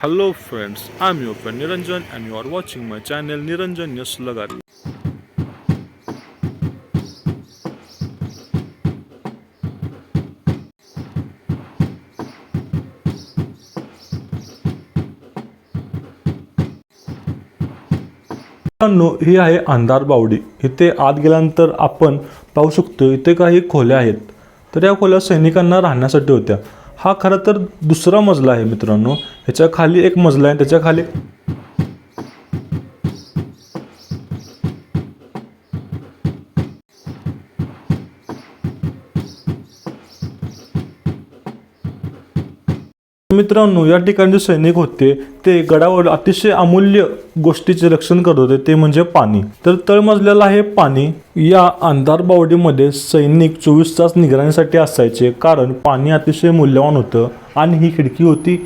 Hello friends, I'm your friend Niranjan and you are watching my channel Niranjan Yaslagari. मित्रांनो ही आहे अंधार बावडी इथे आत गेल्यानंतर आपण पाहू शकतो इथे काही खोल्या आहेत तर या खोल्या सैनिकांना राहण्यासाठी होत्या हा खरं तर दुसरा मजला आहे मित्रांनो. ह्याच्या खाली एक मजला आहे त्याच्याखाली मित्रांनो या ठिकाणी जे सैनिक होते ते गडावर अतिशय अमूल्य गोष्टीचे रक्षण करत होते ते म्हणजे पाणी. तर तळमजल्याला आहे पाणी या अंधार बावडीमध्ये सैनिक चोवीस तास निगराणीसाठी असायचे कारण पाणी अतिशय मूल्यवान होतं आणि ही खिडकी होती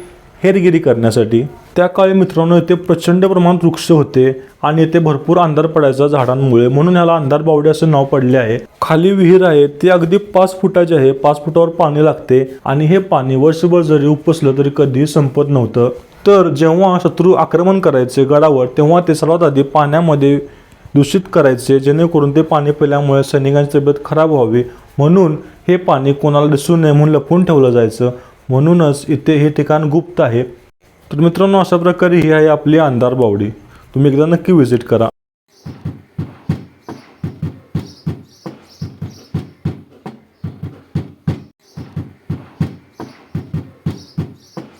हेरगिरी करण्यासाठी. त्या काळी मित्रांनो इथे प्रचंड प्रमाणात वृक्ष होते आणि इथे भरपूर अंधार पडायचा झाडांमुळे. म्हणून ह्याला अंधार बावडी असे नाव पडले आहे. खाली विहीर आहे ती अगदी पाच फुटाची आहे. पाच फुटावर पाणी लागते आणि हे पाणी वर्षभर जरी उपसलं तरी कधीही संपत नव्हतं. तर जेव्हा शत्रू आक्रमण करायचे गडावर तेव्हा ते सर्वात आधी पाण्यामध्ये दूषित करायचे जेणेकरून ते पाणी पिल्यामुळे सैनिकांची तब्येत खराब व्हावी. म्हणून हे पाणी कोणाला दिसू नये म्हणून लपवून ठेवलं जायचं. म्हणूनच इथे हे ठिकाण गुप्त आहे. तर मित्रांनो अशा प्रकारे ही आहे आपली अंधार बावडी. तुम्ही एकदा नक्की व्हिजिट करा.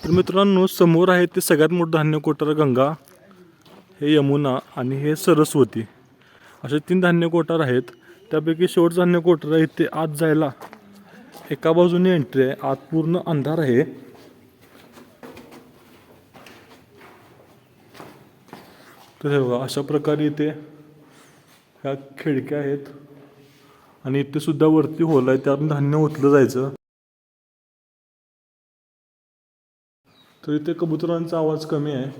तर मित्रांनो समोर आहे ते सगळ्यात मोठं धान्य कोठार गंगा हे यमुना आणि हे सरस्वती. असे तीन धान्य कोठार आहेत. त्यापैकी शेवट धान्य कोठार इथे आत जायला एका बाजूने एंट्री आहे आत पूर्ण अंधार आहे. तर हे बघा अशा प्रकारे इथे ह्या खिडक्या आहेत. आणि इथे सुद्धा वरती होल आहे त्यातून धान्य ओतलं जायचं. तर इथे कबुतरांचा आवाज कमी आहे.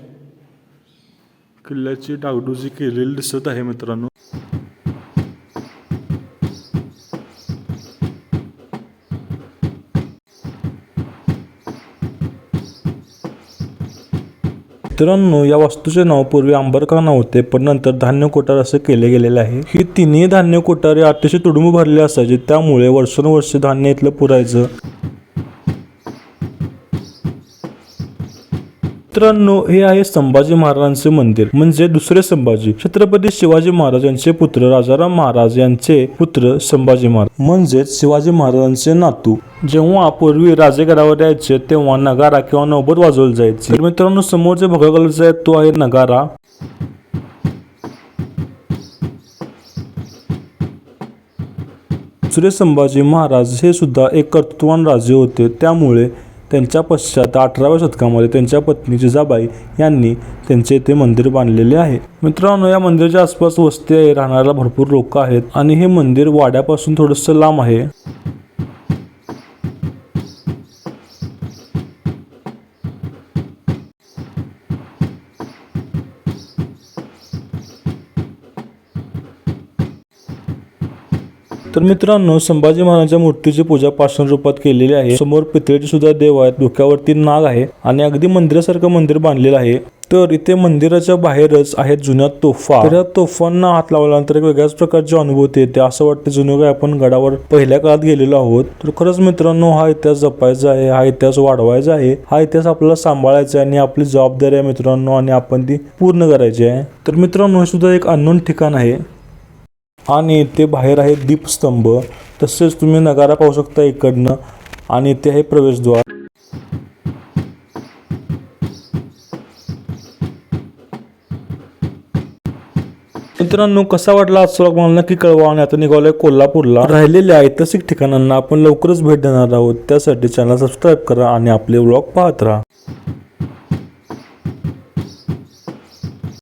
किल्ल्याची डागडुजी केलेली दिसत आहे मित्रांनो. मित्रांनो या वास्तूचे नाव पूर्वी आंबरखाना नव्हते पण नंतर धान्य कोठार असे केले गेलेले आहे. ही तिन्ही धान्य कोठारे अतिशय तुडुंब भरले असायचे त्यामुळे वर्षानुवर्षे धान्य इथलं पुरायचं. मित्रांनो हे आहे संभाजी महाराजांचे मंदिर म्हणजे दुसरे संभाजी. छत्रपती शिवाजी महाराज यांचे पुत्र राजाराम महाराज यांचे पुत्र संभाजी महाराज. म्हणजेच शिवाजी महाराजांचे नातू. जेव्हा पूर्वी राजेगडावर यायचे तेव्हा नगारा किंवा नौबत वाजवली जायची. तर मित्रांनो समोरचे भगवा कलरचा आहे तो आहे नगारा. दुसरे संभाजी महाराज हे सुद्धा एक कर्तृत्वान राजे होते. त्यामुळे त्यांच्या पश्चात अठराव्या शतकामध्ये त्यांच्या पत्नी जिजाबाई यांनी त्यांचे येथे मंदिर बांधलेले आहे. मित्रांनो या मंदिराच्या आसपास वस्ती आहे. राहणाऱ्या भरपूर लोक आहेत. आणि हे मंदिर वाड्यापासून थोडंसं लांब आहे. तर मित्रांनो संभाजी महाराजांच्या मूर्तीची पूजा पाषाण रूपात केलेली आहे. समोर पितळीची सुद्धा देव आहेत. डोक्यावरती नाग आहे आणि अगदी मंदिरासारखं मंदिर बांधलेलं आहे. तर इथे मंदिराच्या बाहेरच आहेत जुन्या तोफा. तर या तोफांना हात लावल्यानंतर एक वेगळ्याच प्रकारची अनुभूती येते. असं वाटतं जुने काय आपण गडावर पहिल्या काळात गेलेलो आहोत. तर खरंच मित्रांनो हा इतिहास जपायचा आहे. हा इतिहास वाढवायचा आहे. हा इतिहास आपल्याला सांभाळायचा आहे आणि आपली जबाबदारी आहे मित्रांनो आणि आपण ती पूर्ण करायची आहे. तर मित्रांनो हे सुद्धा एक अननोन ठिकाण आहे. आणि ते बाहेर आहे दीपस्तंभ. तसेच तुम्ही नगारा पाहू शकता इकडनं आणि ते आहे प्रवेशद्वार. मित्रांनो कसा वाटला आज vlog मला नक्की कळवा आणि आता निघालोय कोल्हापूरला. राहिलेल्या ऐतिहासिक ठिकाणांना आपण लवकरच भेट देणार आहोत. त्यासाठी चॅनल सबस्क्राईब करा आणि आपले व्लॉग पाहत राहा.